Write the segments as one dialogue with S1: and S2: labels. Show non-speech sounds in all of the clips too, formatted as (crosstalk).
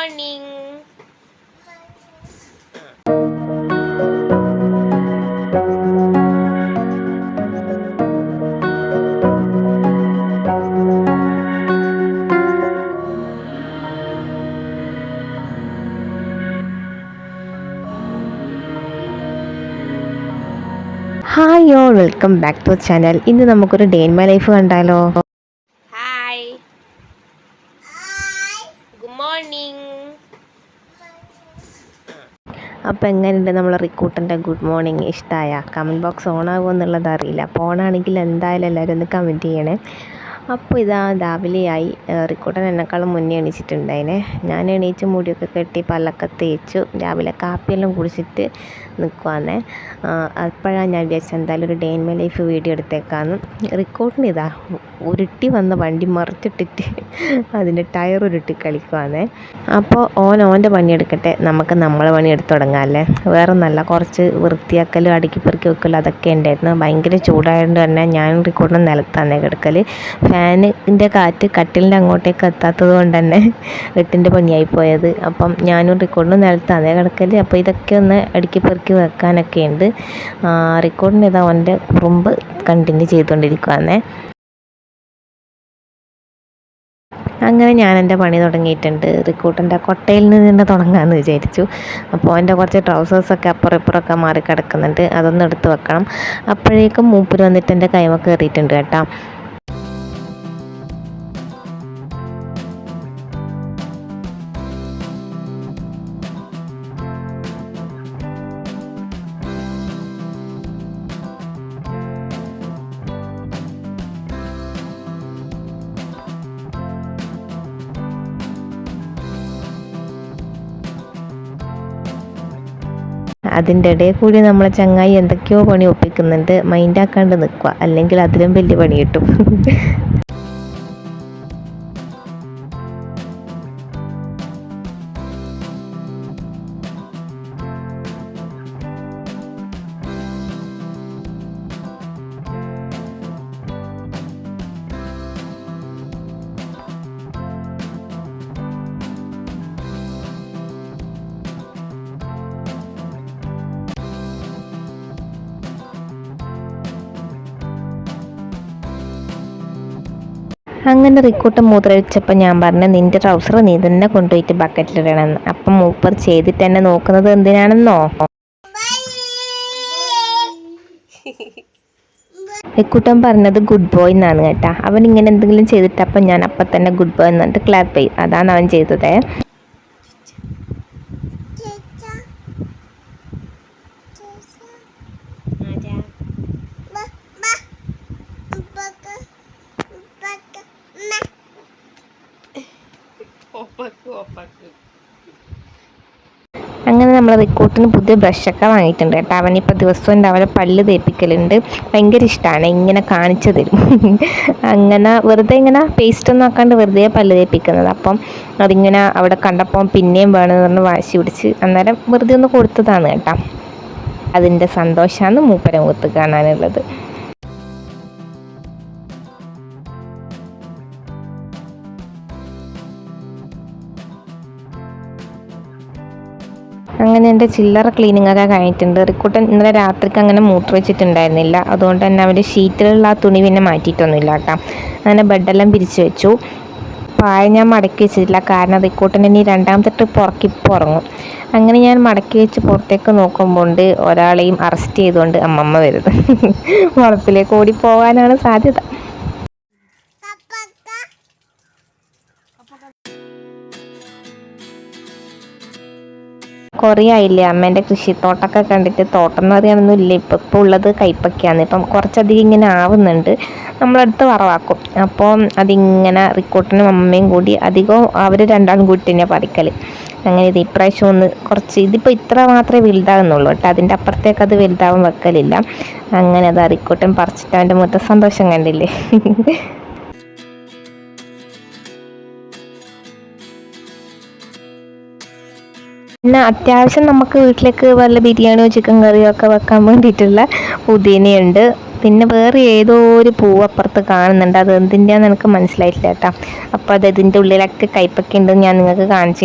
S1: Morning
S2: hi all welcome back to channel ഇന്ന് നമുക്കൊരു day in my life കണ്ടാലോ
S1: hi good morning
S2: അപ്പോൾ എങ്ങനെയുണ്ട് നമ്മൾ റിക്രൂട്ടന്റെ ഗുഡ് മോർണിംഗ്? ഇഷ്ടമായ കമന്റ് ബോക്സ് ഓൺ ആകുമോ എന്നുള്ളത് അറിയില്ല. അപ്പോൾ ഓണാണെങ്കിൽ എന്തായാലും എല്ലാവരും ഒന്ന് കമന്റ് ചെയ്യണേ. അപ്പോൾ ഇതാ രാവിലെയായി. റിക്കോട്ടൻ എന്നെക്കാളും മുന്നേ എണീച്ചിട്ടുണ്ടായിനെ. ഞാൻ എണീച്ച് മുടിയൊക്കെ കെട്ടി പല്ലൊക്കെ തേച്ചു രാവിലെ കാപ്പിയെല്ലാം കുടിച്ചിട്ട് നിൽക്കുവാന്നേ അപ്പോഴാണ് ഞാൻ വിചാരിച്ചത് എന്തായാലും ഒരു day in my life video എടുത്തേക്കാന്ന്. റിക്കോർഡിന് ഇതാ ഉരുട്ടി വന്ന വണ്ടി മറിച്ചിട്ടിട്ട് അതിന്റെ ടയർ ഉരുട്ടി കളിക്കുവാന്നേ. അപ്പോൾ ഓൻ ഓന്റെ പണിയെടുക്കട്ടെ നമുക്ക് നമ്മളെ പണി തുടങ്ങാം അല്ലേ? വേറെ നല്ല കുറച്ച് വൃത്തിയാക്കലും അടുക്കി പെറുക്കി വെക്കലും അതൊക്കെ ഉണ്ടായിരുന്നു. ഭയങ്കര ചൂടായതുകൊണ്ട് തന്നെ ഞാൻ റിക്കോർഡിന് നിലത്താന്നേ കിടക്കൽ ഫാനിന്റെ കാറ്റ് കട്ടിലിന്റെ അങ്ങോട്ടേക്ക് എത്താത്തത് കൊണ്ട് തന്നെ എട്ടിന്റെ പണിയായി പോയത്. അപ്പം ഞാനും റെക്കോർഡിന് നിലത്താണ് കിടക്കൽ അപ്പോൾ ഇതൊക്കെ ഒന്ന് അടുക്കി പെറുക്കി വെക്കാനൊക്കെ ഉണ്ട്. റെക്കോർഡിന് ഇതാ അവന്റെ കുറുമ്പ് കണ്ടിന്യൂ ചെയ്തുകൊണ്ടിരിക്കുകയാണ് അങ്ങനെ ഞാൻ എന്റെ പണി തുടങ്ങിയിട്ടുണ്ട്. റിക്കൂട്ടന്റെ കൊട്ടയിൽ നിന്ന് തുടങ്ങാമെന്ന് വിചാരിച്ചു. അപ്പോൾ എന്റെ കുറച്ച് ട്രൗസേഴ്സൊക്കെ അപ്പുറം ഇപ്പുറമൊക്കെ മാറി കിടക്കുന്നുണ്ട് അതൊന്ന് എടുത്ത് വെക്കണം. അപ്പോഴേക്കും മൂപ്പര് വന്നിട്ട് എന്റെ കൈമ കയറിയിട്ടുണ്ട് കേട്ടോ. അതിന്റെ ഇടയിൽ കൂടി നമ്മളെ ചങ്ങായി എന്തൊക്കെയോ പണി ഒപ്പിക്കുന്നുണ്ട്. മൈൻഡാക്കാണ്ട് നിൽക്കുക. അല്ലെങ്കിൽ അതിലും വലിയ പണി കിട്ടും അങ്ങനെ റിക്കൂട്ട് മൂത്രമൊഴിച്ചപ്പോൾ ഞാൻ പറഞ്ഞു നിന്റെ ട്രൗസർ നീ തന്നെ കൊണ്ടുപോയിട്ട് ബക്കറ്റിലിടണമെന്ന് അപ്പം മൂപ്പർ ചെയ്തിട്ട് എന്നെ നോക്കുന്നത് എന്തിനാണെന്നോ? റിക്കൂട്ടൻ പറഞ്ഞത് ഗുഡ് ബോയ് എന്നാണ് കേട്ടാ. അവൻ ഇങ്ങനെ എന്തെങ്കിലും ചെയ്തിട്ട് അപ്പം ഞാൻ അപ്പം തന്നെ ഗുഡ് ബോയ് എന്ന് പറഞ്ഞിട്ട് ക്ലാപ്പ് ചെയ്യും അതാണ് അവൻ ചെയ്തത്. അങ്ങനെ നമ്മൾ റിക്കോട്ടിന് പുതിയ ബ്രഷൊക്കെ വാങ്ങിയിട്ടുണ്ട് കേട്ടോ. അവനിപ്പോൾ ദിവസവും അവരെ പല്ല് തേപ്പിക്കലുണ്ട്. ഭയങ്കര ഇഷ്ടമാണ് ഇങ്ങനെ കാണിച്ചു തരും. അങ്ങനെ വെറുതെ ഇങ്ങനെ പേസ്റ്റ് ഒന്നും ആക്കാണ്ട് വെറുതെ പല്ല് തേപ്പിക്കുന്നത്. അപ്പം അതിങ്ങനെ അവിടെ കണ്ടപ്പോൾ പിന്നെയും വേണമെന്ന് പറഞ്ഞ് വാശി പിടിച്ച് അന്നേരം വെറുതെ ഒന്ന് കൊടുത്തതാണ് കേട്ടോ. അതിന്റെ സന്തോഷമാണ് മൂപ്പര മുഖത്ത് കാണാനുള്ളത്. അങ്ങനെ എന്റെ ചില്ലറ ക്ലീനിങ് ഒക്കെ കഴിഞ്ഞിട്ടുണ്ട്. റിക്കൂട്ടൻ ഇന്നലെ രാത്രിക്ക് അങ്ങനെ മൂത്ര വെച്ചിട്ടുണ്ടായിരുന്നില്ല അതുകൊണ്ട് തന്നെ അവന്റെ ഷീറ്റിലുള്ള ആ തുണി പിന്നെ മാറ്റിയിട്ടൊന്നുമില്ല കേട്ടോ. അങ്ങനെ ബെഡെല്ലാം പിരിച്ചു വെച്ചു. പായ ഞാൻ മടക്കി വെച്ചിട്ടില്ല. കാരണം റിക്കൂട്ടൻ ഇനി രണ്ടാമത്തെ ട്രിപ്പ് ഉറക്കിപ്പോൾ ഉറങ്ങും. അങ്ങനെ ഞാൻ മടക്കി വെച്ച് പുറത്തേക്ക് നോക്കുമ്പോൾ ഒരാളെയും അറസ്റ്റ് ചെയ്തുകൊണ്ട് അമ്മമ്മ വരുന്നത് (laughs) വളപ്പിലേക്ക് ഓടി പോകാനാണ് സാധ്യത. കുറേ ആയില്ലേ അമ്മേന്റെ കൃഷിത്തോട്ടമൊക്കെ കണ്ടിട്ട് തോട്ടം എന്ന് പറയാനൊന്നും ഇല്ല. ഇപ്പം ഇപ്പോൾ ഉള്ളത് കൈപ്പക്കയാണ്. ഇപ്പം കുറച്ചധികം ഇങ്ങനെ ആവുന്നുണ്ട്. നമ്മളടുത്ത് വറവാക്കും. അപ്പോൾ അതിങ്ങനെ റിക്കോട്ടിനും അമ്മയും കൂടി അധികവും അവർ രണ്ടാളും കൂടി തന്നെ പറിക്കൽ അങ്ങനെ ഇത് ഇപ്രാവശ്യം ഒന്ന് കുറച്ച് ഇതിപ്പോൾ ഇത്ര മാത്രമേ വലുതാകുന്നുള്ളൂ കേട്ടോ. അതിന്റെ അപ്പുറത്തേക്ക് അത് വലുതാവാൻ വെക്കലില്ല. അങ്ങനെ അത് റിക്കോട്ടൻ പറിച്ചിട്ട് അവന്റെ മുഖത്തെ സന്തോഷം കണ്ടില്ലേ? (laughs) പിന്നെ അത്യാവശ്യം നമുക്ക് വീട്ടിലേക്ക് വല്ല ബിരിയാണിയോ ചിക്കൻ കറിയോ ഒക്കെ വെക്കാൻ വേണ്ടിയിട്ടുള്ള പുതിനയുണ്ട്. പിന്നെ വേറെ ഏതോ ഒരു പൂവ് അപ്പുറത്ത് കാണുന്നുണ്ട്. അത് എന്തിന്റെയാന്ന് എനിക്ക് മനസ്സിലായിട്ടില്ല കേട്ടോ. അപ്പോൾ അത് ഇതിന്റെ ഉള്ളിലൊക്കെ കയ്പൊക്കെ ഉണ്ടെന്ന് ഞാൻ നിങ്ങൾക്ക് കാണിച്ചു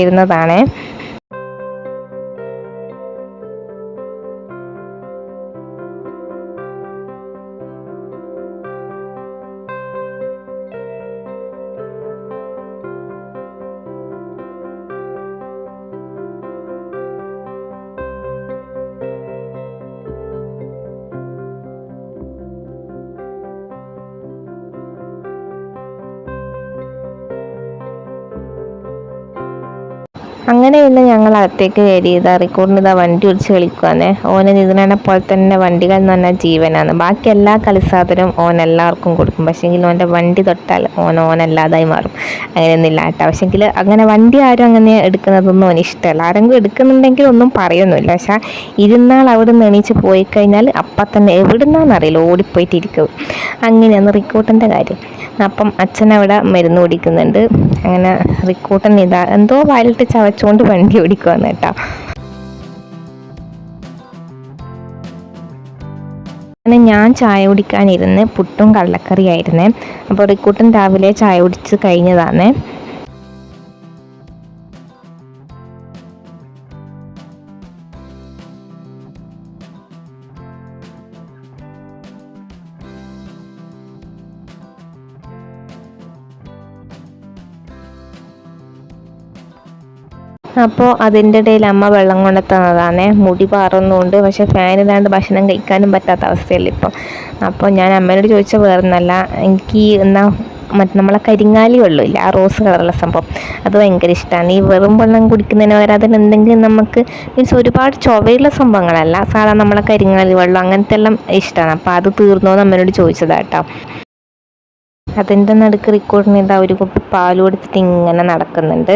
S2: അകത്തേക്ക് കയറിയത് റിക്കോർഡിന് ഇതാ വണ്ടി ഒടിച്ച് കളിക്കുവാന്നേ. ഓന് ഇതിനെ പോലെ തന്നെ വണ്ടികൾ എന്ന് പറഞ്ഞാൽ ജീവനാണ്. ബാക്കി എല്ലാ കളിസാധനവും ഓൻ എല്ലാവർക്കും കൊടുക്കും. പക്ഷേ പക്ഷേങ്കിൽ ഓന്റെ വണ്ടി തൊട്ടാൽ ഓൻ ഓനല്ലാതായി മാറും. അങ്ങനെയൊന്നുമില്ല കേട്ടോ. പക്ഷേങ്കിൽ അങ്ങനെ വണ്ടി ആരും അങ്ങനെ എടുക്കുന്നതൊന്നും ഓന് ഇഷ്ടമല്ല. ആരെങ്കിലും എടുക്കുന്നുണ്ടെങ്കിൽ ഒന്നും പറയൊന്നുമില്ല. പക്ഷേ ഇരുന്നാൾ അവിടെ നിന്ന് എണീച്ച് പോയി കഴിഞ്ഞാൽ അപ്പം തന്നെ എവിടുന്നാന്നറിയില്ല ഓടിപ്പോയിട്ട് ഇരിക്കും അങ്ങനെയാണ് റിക്കോട്ടിന്റെ കാര്യം. അപ്പം അച്ഛൻ അവിടെ മരുന്ന് ഓടിക്കുന്നുണ്ട് അങ്ങനെ റിക്കൂട്ടൻ ഇതാ എന്തോ വയലിട്ട് ചവച്ചുകൊണ്ട് വണ്ടി ഓടിക്കുവാന്ന് കേട്ടോ. അങ്ങനെ ഞാൻ ചായ കുടിക്കാനിരുന്ന് പുട്ടും കള്ളക്കറിയായിരുന്നേ. അപ്പോൾ റിക്കൂട്ടൻ രാവിലെ ചായ കുടിച്ച് കഴിഞ്ഞതാണേ. അപ്പോൾ അതിന്റെ ഇടയിൽ അമ്മ വെള്ളം കൊണ്ട് തന്നതാണേ മുടി പാറുന്നുണ്ട്. പക്ഷേ ഫാനില്ലാണ്ട് ഭക്ഷണം കഴിക്കാനും പറ്റാത്ത അവസ്ഥയല്ല ഇപ്പം. അപ്പോൾ ഞാൻ അമ്മയോട് ചോദിച്ച വേറൊന്നല്ല. എനിക്ക് എന്നാ മറ്റേ നമ്മളെ കരിങ്ങാലി വെള്ളമില്ല? ആ റോസ് കളറുള്ള സംഭവം. അത് ഭയങ്കര ഇഷ്ടമാണ് ഈ വെറും വെള്ളം കുടിക്കുന്നതിന് വരെ അതിന് എന്തെങ്കിലും നമുക്ക് മീൻസ് ഒരുപാട് ചുവയുള്ള സംഭവങ്ങളല്ല. സാധാരണ നമ്മളെ കരിങ്ങാലി വെള്ളം അങ്ങനത്തെ എല്ലാം ഇഷ്ടമാണ് അപ്പോൾ അത് തീർന്നോ എന്ന് അമ്മയോട് ചോദിച്ചതാട്ടോ അതിന്റെ നടുക്ക് റിക്കോർഡിന് ഇതാ ഒരു കുപ്പി പാൽ കൊടുത്തിട്ട് ഇങ്ങനെ നടക്കുന്നുണ്ട്.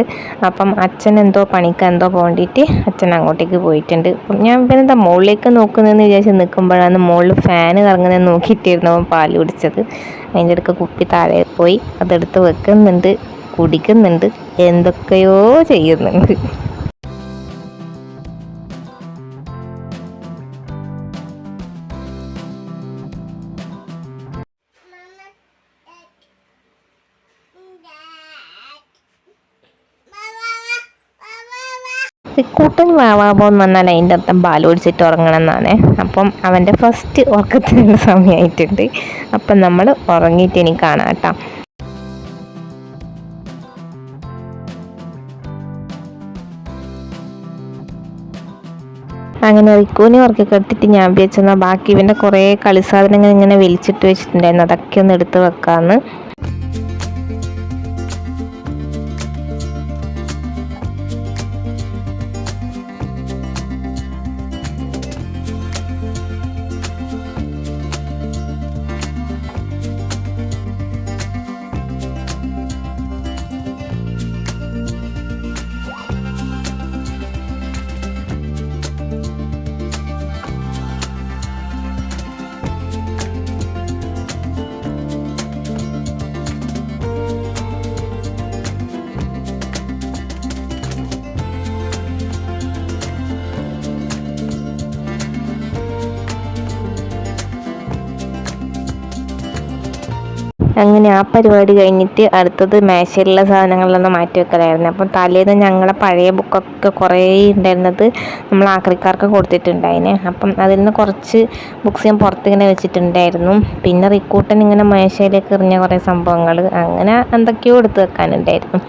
S2: അപ്പം അച്ഛൻ എന്തോ പണിക്ക് എന്തോ പോകേണ്ടിയിട്ട് അച്ഛൻ അങ്ങോട്ടേക്ക് പോയിട്ടുണ്ട്. അപ്പം ഞാൻ പിന്നെ എന്താ മുകളിലേക്ക് നോക്കുന്നതെന്ന് വിചാരിച്ച് നിൽക്കുമ്പോഴാണ് മുകളിൽ ഫാൻ കറങ്ങുന്നത് നോക്കിയിട്ടായിരുന്നു അവൻ പാൽ കുടിച്ചത്. അതിന്റെ അടുക്ക് കുപ്പി താഴെ പോയി അതെടുത്ത് വെക്കുന്നുണ്ട് കുടിക്കുന്നുണ്ട് എന്തൊക്കെയോ ചെയ്യുന്നുണ്ട്. കൂട്ടൻ വാവാബോ എന്ന് പറഞ്ഞാൽ അതിന്റെ അർത്ഥം ബാലോടിച്ചിട്ട് ഉറങ്ങണം എന്നാണ് അപ്പം അവന്റെ ഫസ്റ്റ് ഉറക്കത്തിനുള്ള സമയമായിട്ടുണ്ട് അപ്പം നമ്മൾ ഉറങ്ങിയിട്ട് ഇനി കാണാം കേട്ടോ. അങ്ങനെ റിക്കൂനെ ഉറക്കി കെടുത്തിട്ട് ഞാൻ വിചാരിച്ചെന്നാൽ ബാക്കി ഇവന്റെ കുറേ കളിസാധനങ്ങൾ ഇങ്ങനെ വലിച്ചിട്ട് വെച്ചിട്ടുണ്ടായിരുന്നു. അതൊക്കെ ഒന്ന് എടുത്ത് വെക്കാമെന്ന് അങ്ങനെ ആ പരിപാടി കഴിഞ്ഞിട്ട് അടുത്തത് മേശയിലുള്ള സാധനങ്ങളൊന്ന് മാറ്റി വെക്കലായിരുന്നു. അപ്പം തലേന്ന് ഞങ്ങളെ പഴയ ബുക്കൊക്കെ കുറേ ഉണ്ടായിരുന്നത് നമ്മൾ ആക്രിക്കാർക്ക് കൊടുത്തിട്ടുണ്ടായിനെ. അപ്പം അതിൽ നിന്ന് കുറച്ച് ബുക്സ് ഞാൻ പുറത്തിങ്ങനെ വെച്ചിട്ടുണ്ടായിരുന്നു. പിന്നെ റിക്കൂട്ടൻ ഇങ്ങനെ മേശയിലേക്ക് എറിഞ്ഞ കുറേ സംഭവങ്ങൾ അങ്ങനെ എന്തൊക്കെയോ എടുത്ത് വെക്കാനുണ്ടായിരുന്നു.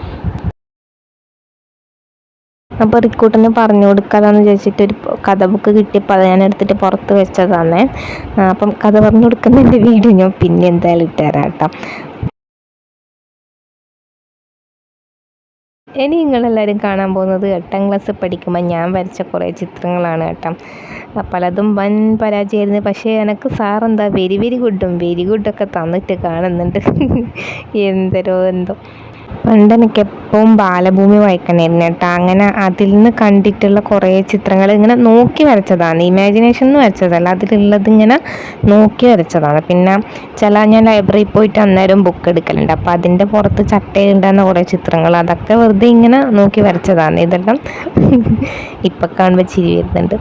S2: അപ്പോൾ റിക്കൂട്ടിന് പറഞ്ഞു കൊടുക്കാതാന്ന് ചോദിച്ചിട്ട് ഒരു കഥ ബുക്ക് കിട്ടിയപ്പോൾ അത് ഞാൻ എടുത്തിട്ട് പുറത്ത് വെച്ചതാണ്. അപ്പം കഥ പറഞ്ഞു കൊടുക്കുന്നതിന്റെ വീഡിയോ ഞാൻ പിന്നെ എന്തായാലും ഇട്ടുതരാം കേട്ടോ ഇനി നിങ്ങളെല്ലാവരും കാണാൻ പോകുന്നത് എട്ടാം ക്ലാസ് പഠിക്കുമ്പോൾ ഞാൻ വരച്ച കുറേ ചിത്രങ്ങളാണ് കേട്ടോ. പലതും വൻ പരാജയമായിരുന്നു. പക്ഷേ എനിക്ക് സാറെന്താ വെരി വെരി ഗുഡും വെരി ഗുഡൊക്കെ തന്നിട്ട് കാണുന്നുണ്ട്. എന്തരോ എന്തോ. പണ്ട് എനിക്ക് എപ്പോഴും ബാലഭൂമി വായിക്കണമായിരുന്നു കേട്ടോ. അങ്ങനെ അതിൽ നിന്ന് കണ്ടിട്ടുള്ള കുറേ ചിത്രങ്ങൾ ഇങ്ങനെ നോക്കി വരച്ചതാണ്. ഇമാജിനേഷൻ എന്ന് വരച്ചതല്ല. അതിലുള്ളത് ഇങ്ങനെ നോക്കി വരച്ചതാണ്. പിന്നെ ചില ഞാൻ ലൈബ്രറിയിൽ പോയിട്ട് അന്നേരം ബുക്ക് എടുക്കലുണ്ട്. അപ്പോൾ അതിന്റെ പുറത്ത് ചട്ടയുണ്ടെന്ന കുറേ ചിത്രങ്ങൾ അതൊക്കെ വെറുതെ ഇങ്ങനെ നോക്കി വരച്ചതാണ്. ഇതെല്ലാം ഇപ്പം കാണുമ്പോൾ ചിരി വരുന്നുണ്ട്.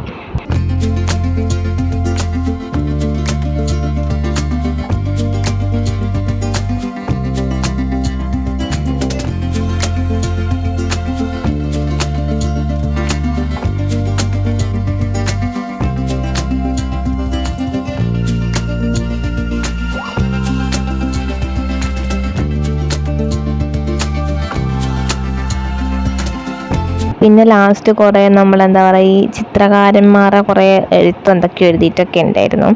S2: പിന്നെ ലാസ്റ്റ് കുറേ നമ്മളെന്താ പറയുക ഈ ചിത്രകാരന്മാരെ കുറേ എഴുത്ത് എന്തൊക്കെയോ എഴുതിയിട്ടൊക്കെ ഉണ്ടായിരുന്നു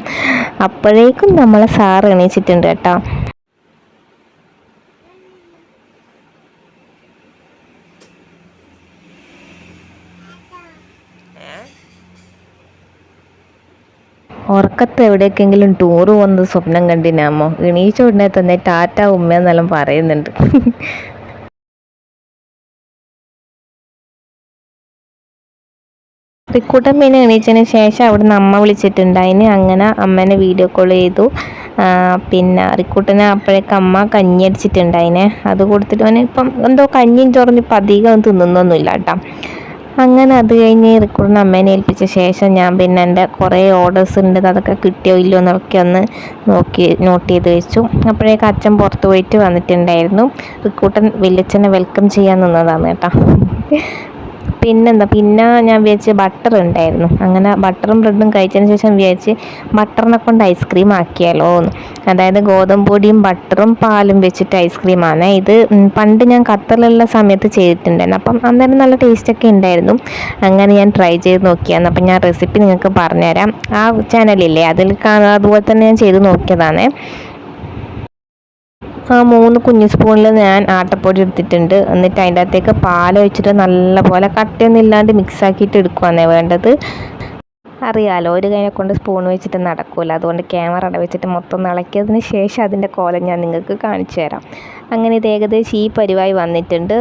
S2: അപ്പോഴേക്കും നമ്മളെ സാർ എണീച്ചിട്ടുണ്ട് കേട്ടോ. ഉറക്കത്ത് എവിടേക്കെങ്കിലും ടൂർ പോകുന്നത് സ്വപ്നം കണ്ടിനാമോ? എണീച്ച ഉടനെ തന്നെ ടാറ്റ ഉമ്മ എന്നെല്ലാം പറയുന്നുണ്ട്. റിക്കൂട്ടൻ പിന്നെ എണീച്ചതിന് ശേഷം അവിടുന്ന് അമ്മ വിളിച്ചിട്ടുണ്ടായിന് അങ്ങനെ അമ്മേനെ വീഡിയോ കോൾ ചെയ്തു. പിന്നെ റിക്കൂട്ടനെ അപ്പോഴേക്ക് അമ്മ കഞ്ഞി അടിച്ചിട്ടുണ്ടായിനെ അത് കൊടുത്തിട്ട് അവന് ഇപ്പം എന്തോ കഞ്ഞിയും ചോറിന് ഇപ്പം അധികം തിന്നുന്നൊന്നുമില്ല കേട്ടോ. അങ്ങനെ അത് കഴിഞ്ഞ് റിക്രൂട്ടിന് അമ്മേനെ ഏൽപ്പിച്ച ശേഷം ഞാൻ പിന്നെ എന്റെ കുറേ ഓർഡേഴ്സ് ഉണ്ട്. അതൊക്കെ കിട്ടിയോ ഇല്ലയോ എന്നൊക്കെ ഒന്ന് നോക്കി നോട്ട് ചെയ്ത് വെച്ചു. അപ്പോഴേക്ക് അച്ഛൻ പുറത്ത് പോയിട്ട് വന്നിട്ടുണ്ടായിരുന്നു. റിക്കൂട്ടൻ വല്യച്ഛനെ വെൽക്കം ചെയ്യാൻ നിന്നതാണ് കേട്ടോ. പിന്നെന്താ? പിന്നെ ഞാൻ വിചാരിച്ച് ബട്ടർ ഉണ്ടായിരുന്നു. അങ്ങനെ ബട്ടറും ബ്രെഡും കഴിച്ചതിന് ശേഷം വിചാരിച്ച് ബട്ടറിനെ കൊണ്ട് ഐസ്ക്രീം ആക്കിയാലോ എന്ന് അതായത് ഗോതമ്പ് പൊടിയും ബട്ടറും പാലും വെച്ചിട്ട് ഐസ്ക്രീമാണ് ഇത് പണ്ട് ഞാൻ ഖത്തറിലുള്ള സമയത്ത് ചെയ്തിട്ടുണ്ടായിരുന്നു. അപ്പം അന്നേരം നല്ല ടേസ്റ്റൊക്കെ ഉണ്ടായിരുന്നു. അങ്ങനെ ഞാൻ ട്രൈ ചെയ്ത് നോക്കിയാണ് അപ്പം ഞാൻ റെസിപ്പി നിങ്ങൾക്ക് പറഞ്ഞുതരാം. ആ ചാനലില്ലേ അതിൽ അതുപോലെ തന്നെ ഞാൻ ചെയ്ത് നോക്കിയതാണ് ആ മൂന്ന് കുഞ്ഞു സ്പൂണിൽ ഞാൻ ആട്ടപ്പൊടി എടുത്തിട്ടുണ്ട്. എന്നിട്ട് അതിന്റെ അകത്തേക്ക് പാൽ ഒഴിച്ചിട്ട് നല്ലപോലെ കട്ടയൊന്നും ഇല്ലാണ്ട് മിക്സ് ആക്കിയിട്ട് എടുക്കുവാണേ വേണ്ടത്. അറിയാലോ ഒരു കൈനെ കൊണ്ട് സ്പൂൺ വെച്ചിട്ട് നടക്കൂല. അതുകൊണ്ട് ക്യാമറ അവിടെ വെച്ചിട്ട് മൊത്തം ഇളക്കിയതിന് ശേഷം അതിന്റെ കോലം ഞാൻ നിങ്ങൾക്ക് കാണിച്ചു തരാം. അങ്ങനെ ഇത് ഏകദേശം ഈ പരിവായി വന്നിട്ടുണ്ട്.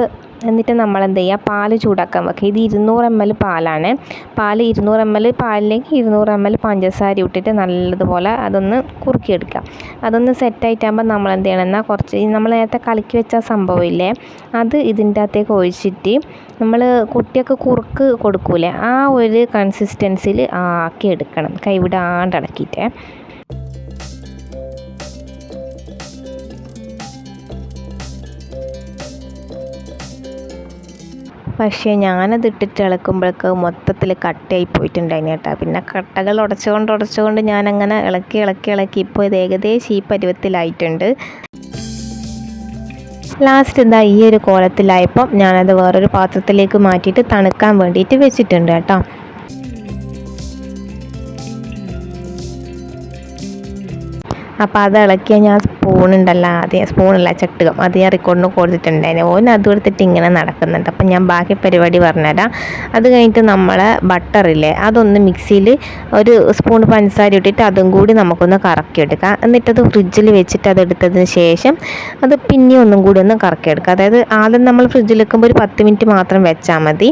S2: എന്നിട്ട് നമ്മൾ എന്ത് ചെയ്യുക? പാൽ ചൂടാക്കാൻ വെക്കുക. ഇത് ഇരുന്നൂറ് എം എൽ പാലാണ്. പാൽ ഇരുന്നൂറ് എം എൽ പാലിലേക്ക് ഇരുന്നൂറ് എം എൽ പഞ്ചസാര ഇട്ടിട്ട് നല്ലതുപോലെ അതൊന്ന് കുറുക്കിയെടുക്കുക. അതൊന്ന് സെറ്റായിട്ടാകുമ്പോൾ നമ്മൾ എന്ത് ചെയ്യണം? എന്നാൽ കുറച്ച് നമ്മൾ നേരത്തെ കലക്കി വെച്ച സംഭവമില്ലേ? അത് ഇതിന്റെ അകത്തേക്ക് ഒഴിച്ചിട്ട് നമ്മൾ കുട്ടിയൊക്കെ കുറുക്ക് കൊടുക്കൂലേ? ആ ഒരു കൺസിസ്റ്റൻസിയിൽ ആക്കി എടുക്കണം കൈവിടാണ്ട് പക്ഷേ ഞാനത് ഇട്ടിട്ട് ഇളക്കുമ്പോഴേക്ക് മൊത്തത്തിൽ കട്ടയായി പോയിട്ടുണ്ടായിന് കേട്ടോ. പിന്നെ കട്ടകൾ ഉടച്ചുകൊണ്ട് ഉടച്ചുകൊണ്ട് ഞാനങ്ങനെ ഇളക്കി ഇളക്കി ഇളക്കി ഇപ്പോൾ ഇത് ഏകദേശം ഈ പരുവത്തിലായിട്ടുണ്ട്. ലാസ്റ്റ് എന്താ ഈ ഒരു കോലത്തിലായപ്പം ഞാനത് വേറൊരു പാത്രത്തിലേക്ക് മാറ്റിയിട്ട് തണുക്കാൻ വേണ്ടിയിട്ട് വെച്ചിട്ടുണ്ട് കേട്ടോ. അപ്പോൾ അത് ഇളക്കിയ ഞാൻ അത് ആദ്യം സ്പൂണല്ല ചട്ടുകം. അത് ഞാൻ റെക്കോർഡിന് കൊടുത്തിട്ടുണ്ടായിരുന്നു ഓൻ അത് എടുത്തിട്ട് ഇങ്ങനെ നടക്കുന്നുണ്ട്. അപ്പം ഞാൻ ബാക്കി പരിപാടി പറഞ്ഞുതരാം. അത് കഴിഞ്ഞിട്ട് നമ്മളെ ബട്ടറില്ലേ അതൊന്ന് മിക്സിയിൽ ഒരു സ്പൂൺ പഞ്ചസാര ഇട്ടിട്ട് അതും കൂടി നമുക്കൊന്ന് കറക്കി കറക്കിയെടുക്കാം. എന്നിട്ടത് ഫ്രിഡ്ജിൽ വെച്ചിട്ട് അത് എടുത്തതിന് ശേഷം അത് പിന്നെ ഒന്നും കൂടി ഒന്ന് കറക്കി കറക്കിയെടുക്കുക അതായത് ആദ്യം നമ്മൾ ഫ്രിഡ്ജിൽ വെക്കുമ്പോൾ ഒരു പത്ത് മിനിറ്റ് മാത്രം വെച്ചാൽ മതി.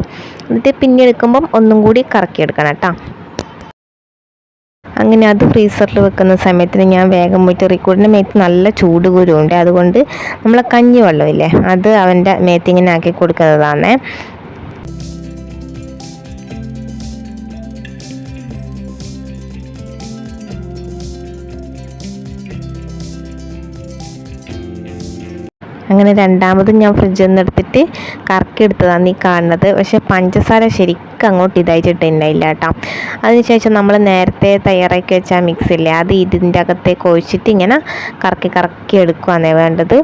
S2: എന്നിട്ട് പിന്നെ എടുക്കുമ്പം ഒന്നും കൂടി കറക്കിയെടുക്കണം കേട്ടോ. അങ്ങനെ അത് ഫ്രീസറിൽ വെക്കുന്ന സമയത്തിന് ഞാൻ വേഗം പോയിട്ട് റിക്കോർഡിന്റെ മേത്ത് നല്ല ചൂട് കുരുണ്ട് അതുകൊണ്ട് നമ്മളെ കഞ്ഞി വെള്ളമില്ലേ അത് അവന്റെ മേത്ത് ഇങ്ങനെ ആക്കി കൊടുക്കുന്നതാണ് അങ്ങനെ രണ്ടാമതും ഞാൻ ഫ്രിഡ്ജിൽ നിന്ന് എടുത്തിട്ട് കറക്കി ഈ കാണുന്നത്. പക്ഷെ പഞ്ചസാര ശരിക്കും അങ്ങോട്ട് ഇതായിട്ടുണ്ടായില്ല കേട്ടോ അതിനുശേഷം നമ്മൾ നേരത്തെ തയ്യാറാക്കി വെച്ച മിക്സില്ലേ അത് ഇതിന്റെ അകത്തേക്ക് ഒഴിച്ചിട്ട് ഇങ്ങനെ കറക്കി കറക്കി എടുക്കുകയാണ് വേണ്ടത്.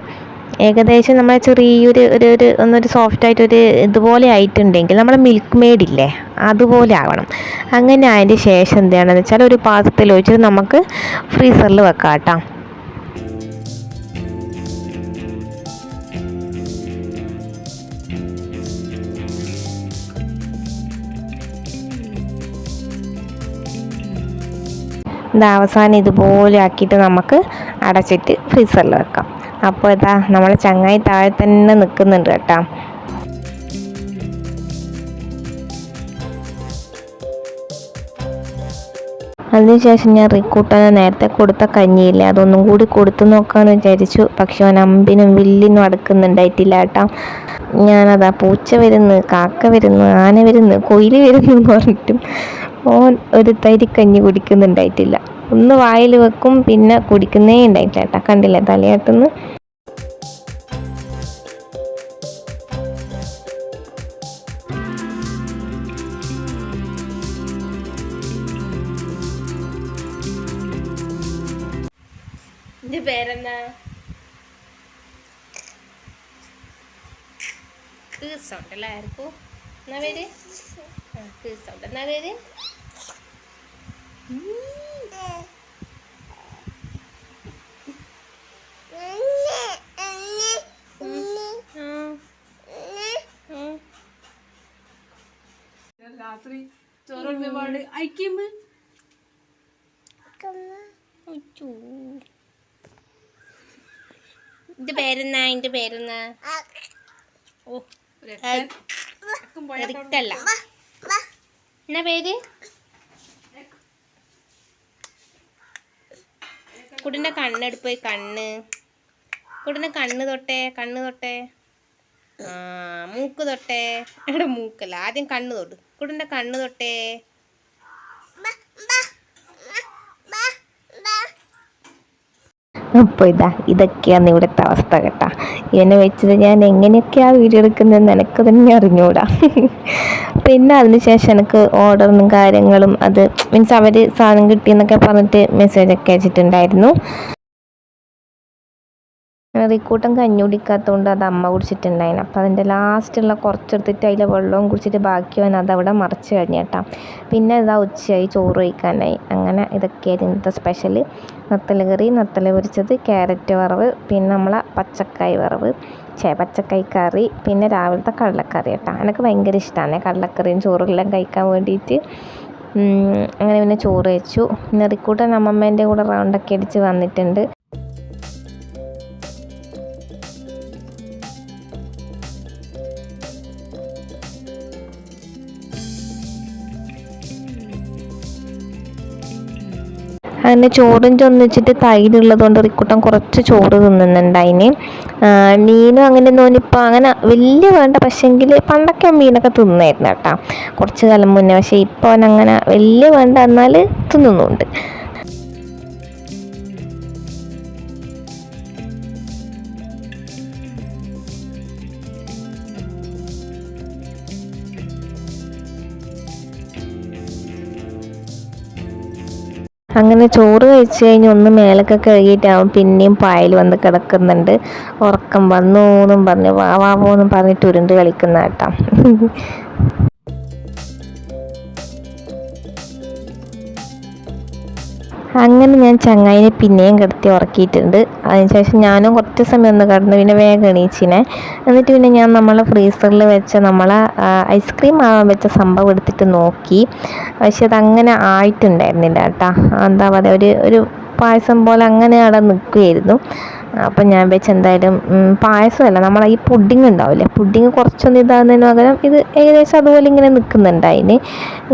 S2: ഏകദേശം നമ്മൾ ചെറിയൊരു ഒരു ഒരു ഒന്നൊരു സോഫ്റ്റ് ആയിട്ടൊരു ഇതുപോലെ ആയിട്ടുണ്ടെങ്കിൽ നമ്മൾ മിൽക്ക് മെയ്ഡ് ഇല്ലേ അതുപോലെ ആവണം. അങ്ങനെ അതിന്റെ ശേഷം എന്താണെന്ന് വെച്ചാൽ ഒരു പാത്രത്തിൽ ഒഴിച്ചിട്ട് നമുക്ക് ഫ്രീസറിൽ വെക്കാം കേട്ടോ ഇത് അവസാനം ഇതുപോലെ ആക്കിയിട്ട് നമുക്ക് അടച്ചിട്ട് ഫ്രീസറിൽ വെക്കാം. അപ്പോൾ ഇതാ നമ്മൾ ചങ്ങായി താഴെ തന്നെ നിൽക്കുന്നുണ്ട് കേട്ടോ. അതിനുശേഷം ഞാൻ റിക്കൂട്ടന് നേരത്തെ കൊടുത്ത കഞ്ഞിയില്ല അതൊന്നും കൂടി കൊടുത്തു നോക്കാമെന്ന് വിചാരിച്ചു. പക്ഷെ അവൻ അമ്പിനും വില്ലിനും അടുക്കുന്നുണ്ടായിട്ടില്ല കേട്ടോ. ഞാനതാ പൂച്ച വരുന്നു കാക്ക വരുന്നു ആന വരുന്നു കൊയിൽ വരുന്നു എന്ന് പറഞ്ഞിട്ടും ഓൻ ഒരു തരി കഞ്ഞി കുടിക്കുന്നുണ്ടായിട്ടില്ല. ഒന്ന് വായിൽ വെക്കും പിന്നെ കുടിക്കുന്നേ ഉണ്ടായിട്ടില്ല കേട്ടോ. കണ്ടില്ലേ തലയാട്ടുന്ന്?
S1: പേരെന്നാ സൗണ്ട് അല്ലേ ആർക്കും? എന്നാ പേര്? സൗണ്ട്. എന്നാ പേര്?
S3: രാത്രി ചോറുണ്ട് പാട് അയക്കുമ്പോ
S1: ഇത് പേരെന്നാ? എന്റെ പേരെന്നാ? ഓ റിക്കല്ല എന്നാ പേര്? കുട്ടിന്റെ കണ്ണെടുപ്പ് പോയി കണ്ണ്. കുടിന്റെ കണ്ണ് തൊട്ടേ കണ്ണ് തൊട്ടേ. മൂക്ക് തൊട്ടേ. എടാ മൂക്കല്ല ആദ്യം കണ്ണ് തൊട്ട് കുടിന്റെ കണ്ണ് തൊട്ടേ.
S2: അപ്പോൾ ഇതാ ഇതൊക്കെയാണ് ഇവിടുത്തെ അവസ്ഥ കേട്ടാ. ഇവനെ വെച്ചിട്ട് ഞാൻ എങ്ങനെയൊക്കെയാണ് വീഡിയോ എടുക്കുന്നതെന്ന് എനിക്ക് തന്നെ അറിഞ്ഞൂടാ. പിന്നെ അതിനുശേഷം എനിക്ക് ഓർഡറും കാര്യങ്ങളും അത് മീൻസ് അവർ സാധനം കിട്ടിയെന്നൊക്കെ പറഞ്ഞിട്ട് മെസ്സേജൊക്കെ അയച്ചിട്ടുണ്ടായിരുന്നു. റിക്കൂട്ടം കഞ്ഞി കുടിക്കാത്തതുകൊണ്ട് അത് അമ്മ കുടിച്ചിട്ടുണ്ടായിന്. അപ്പോൾ അതിന്റെ ലാസ്റ്റുള്ള കുറച്ചെടുത്തിട്ട് അതിലെ വെള്ളവും കുടിച്ചിട്ട് ബാക്കി വന്ന് അതവിടെ മറച്ച് കഴിഞ്ഞേട്ടാ പിന്നെ ഇതാ ഉച്ചയായി ചോറ് കഴിക്കാനായി. അങ്ങനെ ഇതൊക്കെയായിരുന്നു ഇന്നത്തെ സ്പെഷ്യൽ നത്തൽ കറി നത്തൽ പൊരിച്ചത് ക്യാരറ്റ് വറവ് പിന്നെ നമ്മളെ പച്ചക്കായ് വറവ് ചേ പച്ചക്കായ് കറി പിന്നെ രാവിലത്തെ കടലക്കറി കേട്ടോ എനിക്ക് ഭയങ്കര ഇഷ്ടമാണ് കടലക്കറിയും ചോറും എല്ലാം കഴിക്കാൻ വേണ്ടിയിട്ട് അങ്ങനെ പിന്നെ ചോറ് വെച്ചു പിന്നെ അമ്മമ്മേന്റെ കൂടെ റൗണ്ടൊക്കെ അടിച്ച് വന്നിട്ടുണ്ട്. അങ്ങനെ ചോറും ചൊന്നിച്ചിട്ട് തൈരുള്ളത് കൊണ്ട് റിക്കുട്ടൻ കുറച്ച് ചോറ് തിന്നുന്നുണ്ടായിന്. മീനും അങ്ങനെ തോന്നിപ്പോൾ അങ്ങനെ വലിയ വേണ്ട പക്ഷെങ്കിൽ പണ്ടൊക്കെ മീനൊക്കെ തിന്നായിരുന്നു കേട്ടോ കുറച്ച് കാലം മുന്നേ പക്ഷേ ഇപ്പോൾ അങ്ങനെ വലിയ വേണ്ട എന്നാൽ തിന്നുന്നുണ്ട്. അങ്ങനെ ചോറ് കഴിച്ച് കഴിഞ്ഞ് ഒന്ന് മേലൊക്കെ കഴുകിയിട്ടാവും പിന്നെയും പായൽ വന്ന് കിടക്കുന്നുണ്ട്. ഉറക്കം വന്നു എന്നും പറഞ്ഞ് വാ വാ പോന്നും പറഞ്ഞിട്ട് ഉരുണ്ട് കളിക്കുന്ന കേട്ടാ. അങ്ങനെ ഞാൻ ചങ്ങായിനെ പിന്നെയും കിടത്തി ഉറക്കിയിട്ടുണ്ട്. അതിനുശേഷം ഞാനും കുറച്ച് സമയം ഒന്ന് കിടന്നു പിന്നെ വേഗം എണീച്ചിനെ. എന്നിട്ട് പിന്നെ ഞാൻ നമ്മളെ ഫ്രീസറിൽ വെച്ച നമ്മളെ ഐസ്ക്രീം ആവാൻ വെച്ച സംഭവം എടുത്തിട്ട് നോക്കി. പക്ഷെ അതങ്ങനെ ആയിട്ടുണ്ടായിരുന്നില്ല കേട്ടോ. എന്താ പറയുക ഒരു ഒരു പായസം പോലെ അങ്ങനെ അവിടെ നിൽക്കുകയായിരുന്നു അപ്പം ഞാൻ വെച്ച് എന്തായാലും പായസമല്ല നമ്മൾ ഈ പുഡിങ് ഉണ്ടാവില്ലേ? പുഡിങ് കുറച്ചൊന്ന് ഇതാകുന്നതിന് പകരം ഇത് ഏകദേശം അതുപോലെ ഇങ്ങനെ നിൽക്കുന്നുണ്ടായിന്.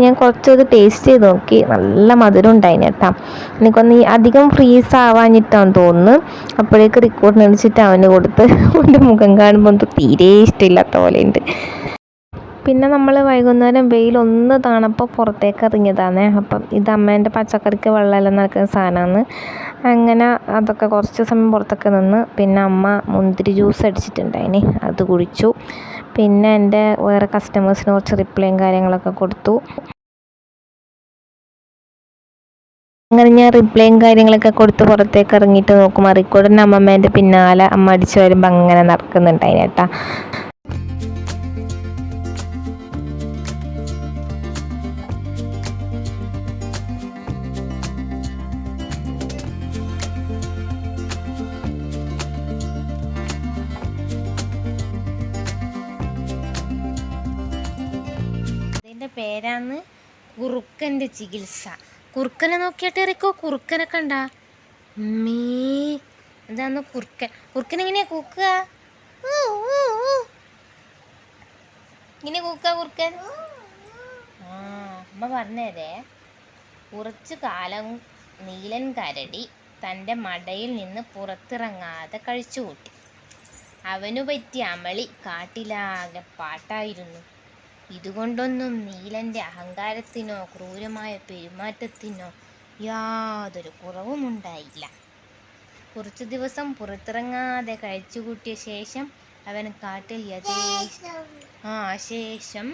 S2: ഞാൻ കുറച്ചത് ടേസ്റ്റ് ചെയ്ത് നോക്കി. നല്ല മധുരം ഉണ്ടായിന് കേട്ടോ. എനിക്കൊന്ന് ഈ അധികം ഫ്രീസ് ആവാഞ്ഞിട്ടാന്ന് തോന്നുന്നു. അപ്പോഴേക്ക് റിക്കോർഡിന് അടിച്ചിട്ട് അവന് കൊടുത്ത് (laughs) അവന്റെ മുഖം കാണുമ്പോൾ തീരെ ഇഷ്ടമില്ലാത്ത പോലെ ഉണ്ട് പിന്നെ നമ്മൾ വൈകുന്നേരം വെയിൽ ഒന്ന് താണപ്പോൾ പുറത്തേക്ക് ഇറങ്ങിയതാണ്. അപ്പം ഇത് അമ്മേന്റെ പച്ചക്കറിക്ക് വെള്ളമെല്ലാം നടക്കുന്ന സാധനമാണ്. അങ്ങനെ അതൊക്കെ കുറച്ച് സമയം പുറത്തൊക്കെ നിന്ന് പിന്നെ അമ്മ മുന്തിരി ജ്യൂസ് അടിച്ചിട്ടുണ്ടായിന്. അത് കുടിച്ചു. പിന്നെ എന്റെ വേറെ കസ്റ്റമേഴ്സിന് കുറച്ച് റിപ്ലൈയും കാര്യങ്ങളൊക്കെ കൊടുത്തു. അങ്ങനെ ഞാൻ റിപ്ലൈയും കാര്യങ്ങളൊക്കെ കൊടുത്ത് പുറത്തേക്ക് ഇറങ്ങിയിട്ട് നോക്കുമ്പോൾ റിക്കോർഡിന്റെ അമ്മമ്മേന്റെ പിന്നാലെ അമ്മ അടിച്ചു വരുമ്പോൾ അങ്ങനെ നടക്കുന്നുണ്ടായിന് കേട്ടാ.
S1: ഇതിന്റെ കുറുക്കന്റെ ചികിത്സ. കുറുക്കനെ നോക്കിയിട്ട് ഇറക്കോ കുറുക്കനെ കണ്ട? മീ ഇതാന്ന് കുറുക്കൻ? കുറുക്കൻ എങ്ങനെയാ കൂക്കുക. ഇങ്ങനെ കൂക്കുക കുറുക്കൻ? ആ അമ്മ പറഞ്ഞതേ കുറച്ചു കാലം നീലൻ കരടി തന്റെ മടയിൽ നിന്ന് പുറത്തിറങ്ങാതെ കഴിച്ചുകൂട്ടി. അവനു പറ്റിയ അമളി കാട്ടിലാകെ പാട്ടായിരുന്നു. ഇതുകൊണ്ടൊന്നും നീലന്റെ അഹങ്കാരത്തിനോ ക്രൂരമായ പെരുമാറ്റത്തിനോ യാതൊരു കുറവുമുണ്ടായില്ല കുറച്ചു ദിവസം പുറത്തിറങ്ങാതെ കഴിച്ചുകൂട്ടിയ ശേഷം അവൻ കാട്ടിൽ യഥേഷ്ട ആ ശേഷം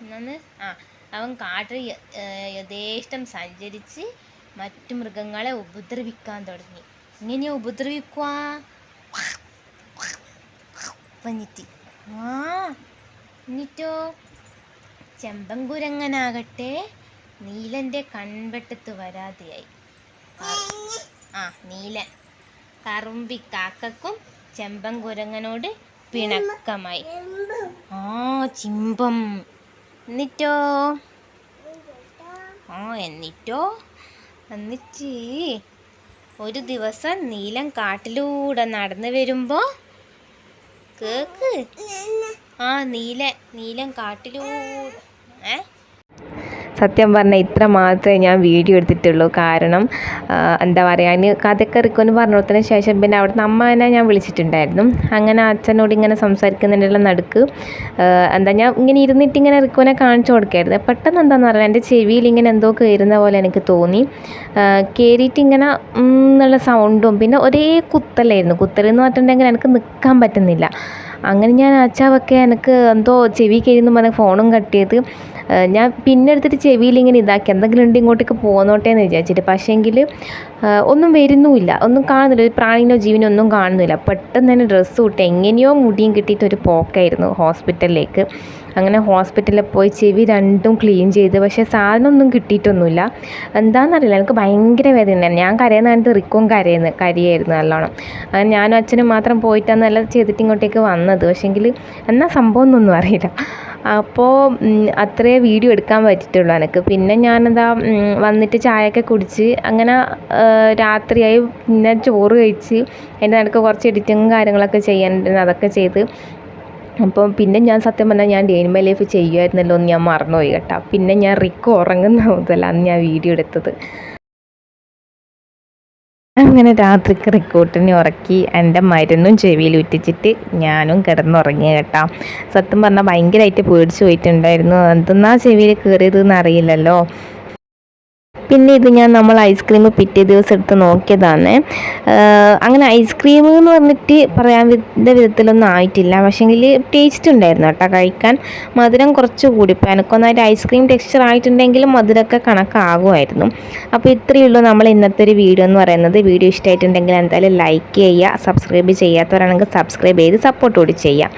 S1: എന്നാന്ന് ആ അവൻ കാട്ടിൽ യഥേഷ്ടം സഞ്ചരിച്ച് മറ്റു മൃഗങ്ങളെ ഉപദ്രവിക്കാൻ തുടങ്ങി ഇങ്ങനെ ഉപദ്രവിക്കുക വന്നിട്ട് ആ എന്നിട്ടോ ചെമ്പങ്കുരങ്ങനാകട്ടെ നീലന്റെ കൺവെട്ടത്ത് വരാതെയായി. ആ നീലൻ. കാക്കും ചെമ്പങ്കുരങ്ങനോട് പിണക്കമായി. ആ ചിമ്പം. എന്നിട്ടോ? ആ എന്നിട്ടോ? എന്നിട്ട് ഒരു ദിവസം നീലം കാട്ടിലൂടെ നടന്നു വരുമ്പോ കേക്ക്. ആ നീല നീലൻ കാട്ടിലൂ. ഏ?
S2: സത്യം പറഞ്ഞാൽ ഇത്ര മാത്രമേ ഞാൻ വീഡിയോ എടുത്തിട്ടുള്ളൂ. കാരണം എന്താ പറയുക അതിന് കഥയൊക്കെ റിക്കോന് പറഞ്ഞതിന് ശേഷം പിന്നെ അവിടുന്ന് അമ്മേനെ ഞാൻ വിളിച്ചിട്ടുണ്ടായിരുന്നു. അങ്ങനെ അച്ഛനോട് ഇങ്ങനെ സംസാരിക്കുന്നതിന്റെ നടുക്ക് എന്താ ഞാൻ ഇങ്ങനെ ഇരുന്നിട്ട് ഇങ്ങനെ റിക്കോനെ കാണിച്ചു കൊടുക്കായിരുന്നു. പെട്ടെന്ന് എന്താണെന്ന് പറഞ്ഞാൽ എന്റെ ചെവിയിൽ ഇങ്ങനെ എന്തോ കയറുന്ന പോലെ എനിക്ക് തോന്നി. കയറിയിട്ട് ഇങ്ങനെ എന്നുള്ള സൗണ്ടും പിന്നെ ഒരേ കുത്തലായിരുന്നു. കുത്തലെന്ന് പറഞ്ഞിട്ടുണ്ടെങ്കിൽ എനിക്ക് നിൽക്കാൻ പറ്റുന്നില്ല. അങ്ങനെ ഞാൻ അച്ചാവൊക്കെ എനിക്ക് എന്തോ ചെവി കയറിയെന്ന് പറഞ്ഞ ഫോണും കട്ട് ചെയ്ത് ഞാൻ പിന്നെ എടുത്തിട്ട് ചെവിയിൽ ഇങ്ങനെ ഇതാക്കി. എന്തെങ്കിലും ഉണ്ട് ഇങ്ങോട്ടേക്ക് പോന്നോട്ടെ എന്ന് വിചാരിച്ചിട്ട്. പക്ഷേങ്കിൽ ഒന്നും വരുന്നുമില്ല. ഒന്നും കാണുന്നില്ല. ഒരു പ്രാണിനോ ജീവനോ ഒന്നും കാണുന്നില്ല. പെട്ടെന്ന് തന്നെ ഡ്രസ്സ് വിട്ട് എങ്ങനെയോ മുടിയും കിട്ടിയിട്ട് ഒരു പോക്കായിരുന്നു ഹോസ്പിറ്റലിലേക്ക്. അങ്ങനെ ഹോസ്പിറ്റലിൽ പോയി ചെവി രണ്ടും ക്ലീൻ ചെയ്ത് പക്ഷേ സാധനമൊന്നും കിട്ടിയിട്ടൊന്നുമില്ല. എന്താണെന്നറിയില്ല എനിക്ക് ഭയങ്കര വേദന ഞാൻ കരയുന്ന കണ്ടിട്ട് റിക്കും കരയുന്നു കരിയായിരുന്നു നല്ലോണം. അങ്ങനെ ഞാനും അച്ഛനും മാത്രം പോയിട്ടാണ് എല്ലാം ചെയ്തിട്ട് ഇങ്ങോട്ടേക്ക് വന്നത്. പക്ഷേങ്കിൽ എന്നാ സംഭവം എന്നൊന്നും അറിയില്ല. അപ്പോൾ അത്രേ വീഡിയോ എടുക്കാൻ പറ്റിയിട്ടുള്ളൂ എനിക്ക്. പിന്നെ ഞാനെന്താ വന്നിട്ട് ചായയൊക്കെ കുടിച്ച് അങ്ങനെ രാത്രിയായി പിന്നെ ചോറ് കഴിച്ച് അതിന്റെ നടക്ക് കുറച്ച് എഡിറ്റിങ്ങും കാര്യങ്ങളൊക്കെ ചെയ്യാൻ അതൊക്കെ ചെയ്ത് അപ്പോൾ പിന്നെ ഞാൻ സത്യം പറഞ്ഞാൽ ഞാൻ ഡേ മൈ ലൈഫ് ചെയ്യുമായിരുന്നല്ലോ എന്ന് ഞാൻ മറന്നുപോയി കേട്ടോ. പിന്നെ ഞാൻ റിക്ക് ഉറങ്ങുന്ന മുതലാണ് ഞാൻ വീഡിയോ എടുത്തത്. അങ്ങനെ രാത്രിക്ക് റിക്കോട്ടിനെ ഉറക്കി എന്റെ മരുന്നും ചെവിയിൽ ഉറ്റിച്ചിട്ട് ഞാനും കിടന്നുറങ്ങി കേട്ടോ. സത്യം പറഞ്ഞാൽ ഭയങ്കരമായിട്ട് പേടിച്ച് പോയിട്ടുണ്ടായിരുന്നു. എന്തെന്നാ ചെവിയിൽ കയറിയതെന്ന് അറിയില്ലല്ലോ. പിന്നെ ഇത് ഞാൻ നമ്മൾ ഐസ്ക്രീം പിറ്റേ ദിവസം എടുത്ത് നോക്കിയതാണ്. അങ്ങനെ ഐസ്ക്രീം എന്ന് പറഞ്ഞിട്ട് പറയാൻ വിധ വിധത്തിലൊന്നും ആയിട്ടില്ല. പക്ഷേങ്കിൽ ടേസ്റ്റ് ഉണ്ടായിരുന്നു കേട്ടോ കഴിക്കാൻ. മധുരം കുറച്ച് കൂടി. ഇപ്പോൾ എനിക്കൊന്നായിട്ട് ഐസ്ക്രീം ടെക്സ്ചർ ആയിട്ടുണ്ടെങ്കിലും മധുരമൊക്കെ കണക്കാകുമായിരുന്നു. അപ്പോൾ ഇത്രയേ ഉള്ളൂ നമ്മൾ ഇന്നത്തെ ഒരു വീഡിയോ എന്ന് പറയുന്നത്. വീഡിയോ ഇഷ്ടമായിട്ടുണ്ടെങ്കിൽ എന്തായാലും ലൈക്ക് ചെയ്യുക സബ്സ്ക്രൈബ് ചെയ്യാത്തവരാണെങ്കിൽ സബ്സ്ക്രൈബ് ചെയ്ത് സപ്പോർട്ട് കൂടി ചെയ്യുക.